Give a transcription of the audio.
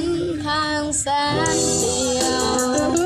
นทางแสนเดียว